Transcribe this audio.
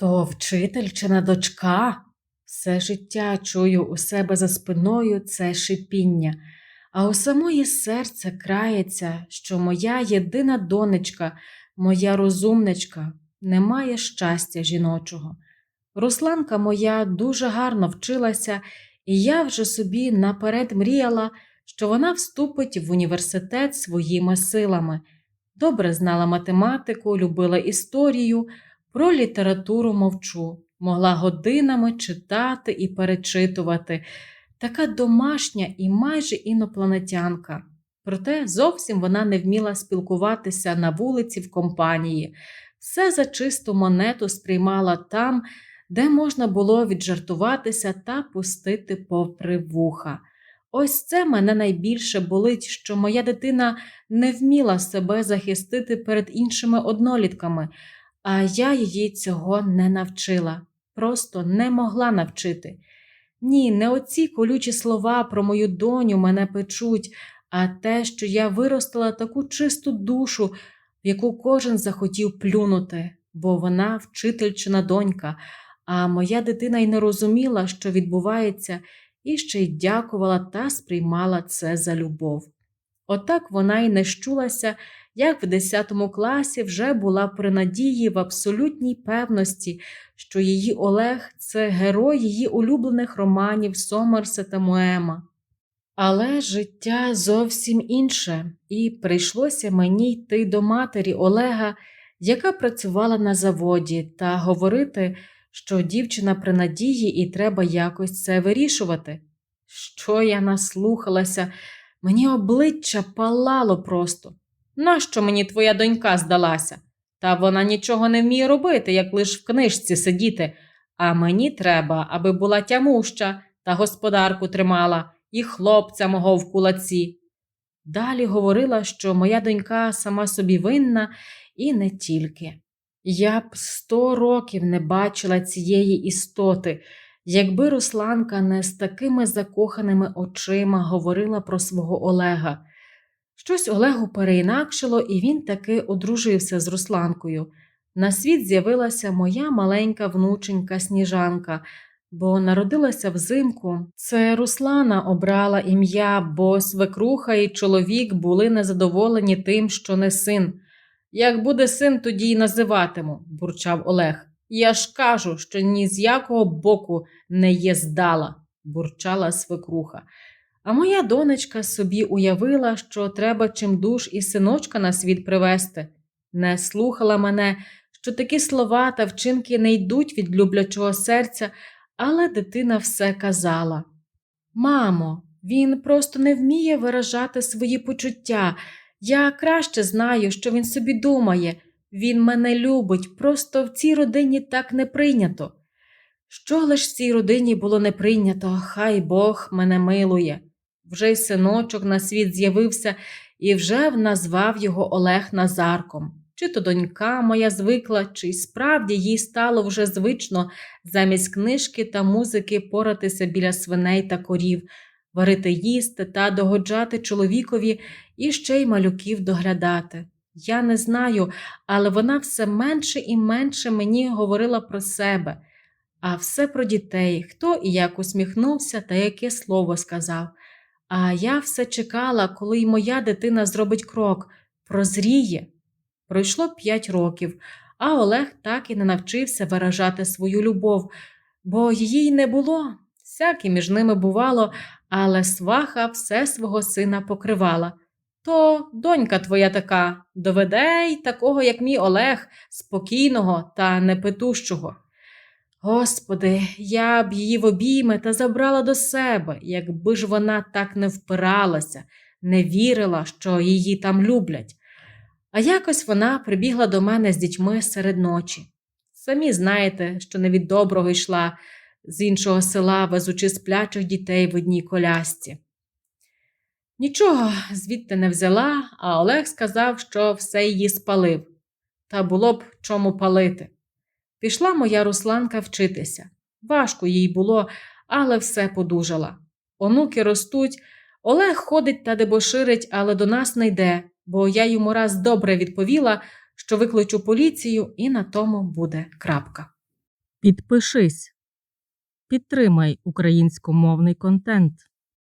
То вчительчина дочка. Все життя чую у себе за спиною це шипіння, а у самої серце крається, що моя єдина донечка, моя розумничка, не має щастя жіночого. Русланка моя дуже гарно вчилася, і я вже собі наперед мріяла, що вона вступить в університет своїми силами. Добре знала математику, любила історію, про літературу мовчу, могла годинами читати і перечитувати. Така домашня і майже інопланетянка. Проте зовсім вона не вміла спілкуватися на вулиці в компанії, все за чисту монету сприймала там, де можна було віджартуватися та пустити попри вуха. Ось це мене найбільше болить, що моя дитина не вміла себе захистити перед іншими однолітками, а я її цього не навчила, просто не могла навчити. Ні, не оці колючі слова про мою доню мене печуть, а те, що я виростила таку чисту душу, в яку кожен захотів плюнути, бо вона вчительчина донька, а моя дитина й не розуміла, що відбувається, і ще й дякувала та сприймала це за любов. Отак вона й не щулася, як в 10 класі вже була при надії в абсолютній певності, що її Олег це герой її улюблених романів Сомерса та Моема. Але життя зовсім інше, і прийшлося мені йти до матері Олега, яка працювала на заводі, та говорити, що дівчина при надії і треба якось це вирішувати. Що я наслухалася, мені обличчя палало просто. Нащо мені твоя донька здалася? Та вона нічого не вміє робити, як лиш в книжці сидіти, а мені треба, аби була тямуща та господарку тримала і хлопця мого в кулаці. Далі говорила, що моя донька сама собі винна і не тільки. Я б сто років не бачила цієї істоти, якби Русланка не з такими закоханими очима говорила про свого Олега. Щось Олегу переінакшило, і він таки одружився з Русланкою. На світ з'явилася моя маленька внученька сніжанка, бо народилася взимку. Це Руслана обрала ім'я, бо свекруха і чоловік були незадоволені тим, що не син. Як буде син, тоді й називатиму, бурчав Олег. Я ж кажу, що ні з якого боку не є здала, бурчала свекруха. А моя донечка собі уявила, що треба чимдуж і синочка на світ привести. Не слухала мене, що такі слова та вчинки не йдуть від люблячого серця, але дитина все казала. Мамо, він просто не вміє виражати свої почуття. Я краще знаю, що він собі думає. Він мене любить, просто в цій родині так не прийнято. Що лиш в цій родині було не прийнято, хай Бог мене милує. Вже й синочок на світ з'явився і вже назвав його Олег Назарком. Чи то донька моя звикла, чи й справді їй стало вже звично замість книжки та музики поратися біля свиней та корів, варити їсти та догоджати чоловікові і ще й малюків доглядати. Я не знаю, але вона все менше і менше мені говорила про себе, а все про дітей, хто і як усміхнувся та яке слово сказав. А я все чекала, коли й моя дитина зробить крок, прозріє. Пройшло п'ять років, а Олег так і не навчився виражати свою любов, бо її й не було. Всяке між ними бувало, але сваха все свого сина покривала. То донька твоя така, доведе й такого, як мій Олег, спокійного та непитущого. Господи, я б її в обійми та забрала до себе, якби ж вона так не впиралася, не вірила, що її там люблять. А якось вона прибігла до мене з дітьми серед ночі. Самі знаєте, що не від доброго йшла з іншого села, везучи сплячих дітей в одній колясці. Нічого звідти не взяла, а Олег сказав, що все її спалив, та було б чому палити. Пішла моя Русланка вчитися. Важко їй було, але все подужала. Онуки ростуть, Олег ходить та дебоширить, але до нас не йде, бо я йому раз добре відповіла, що викличу поліцію, і на тому буде крапка. Підпишись. Підтримай українськомовний контент.